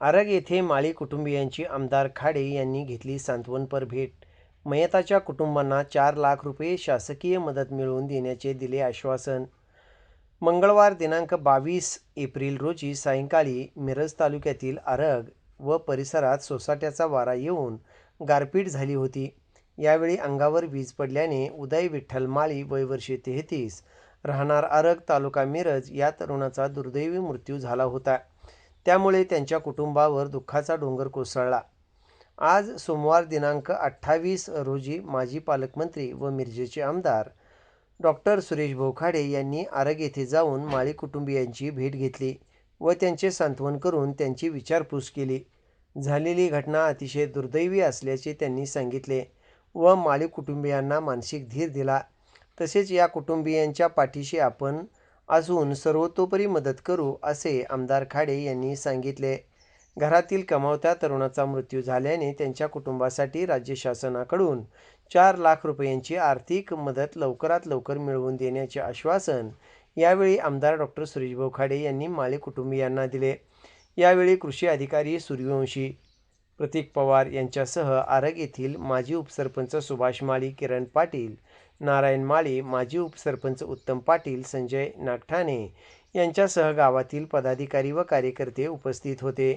आरग येथे माळी कुटुंबियांची आमदार खाडे यांनी घेतली सांत्वनपर भेट. मयताच्या कुटुंबांना चार लाख रुपये शासकीय मदत मिळवून देण्याचे दिले आश्वासन. मंगळवार दिनांक बावीस एप्रिल रोजी सायंकाळी मिरज तालुक्यातील आरग व परिसरात सोसाट्याचा वारा येऊन गारपीट झाली होती. यावेळी अंगावर वीज पडल्याने उदय विठ्ठल माळी वयवर्षे तेहतीस राहणार आरग तालुका मिरज या तरुणाचा दुर्दैवी मृत्यू झाला होता. त्यामुळे त्यांच्या कुटुंबावर दुःखाचा डोंगर कोसळला. आज सोमवार दिनांक अठ्ठावीस रोजी माजी पालकमंत्री व मिरजेचे आमदार डॉक्टर सुरेश भोखाडे यांनी आरग येथे जाऊन माळी कुटुंबियांची भेट घेतली व त्यांचे सांत्वन करून त्यांची विचारपूस केली. झालेली घटना अतिशय दुर्दैवी असल्याचे त्यांनी सांगितले व माळी कुटुंबियांना मानसिक धीर दिला. तसेच या कुटुंबियांच्या पाठीशी आपण असून सर्वतोपरी मदत करू असे आमदार खाडे यांनी सांगितले. घरातील कमावत्या तरुणाचा मृत्यू झाल्याने त्यांच्या कुटुंबासाठी राज्य शासनाकडून चार लाख रुपयांची आर्थिक मदत लवकरात लवकर मिळवून देण्याचे आश्वासन यावेळी आमदार डॉक्टर सुरेशभाऊ खाडे यांनी माळी कुटुंबियांना दिले. यावेळी कृषी अधिकारी सूर्यवंशी प्रतीक पवार यांच्यासह आरग येथील माजी उपसरपंच सुभाष माळी किरण पाटील नारायण माळी माजी उपसरपंच उत्तम पाटील संजय नागठाणे यांच्यासह गावातील पदाधिकारी व कार्यकर्ते उपस्थित होते.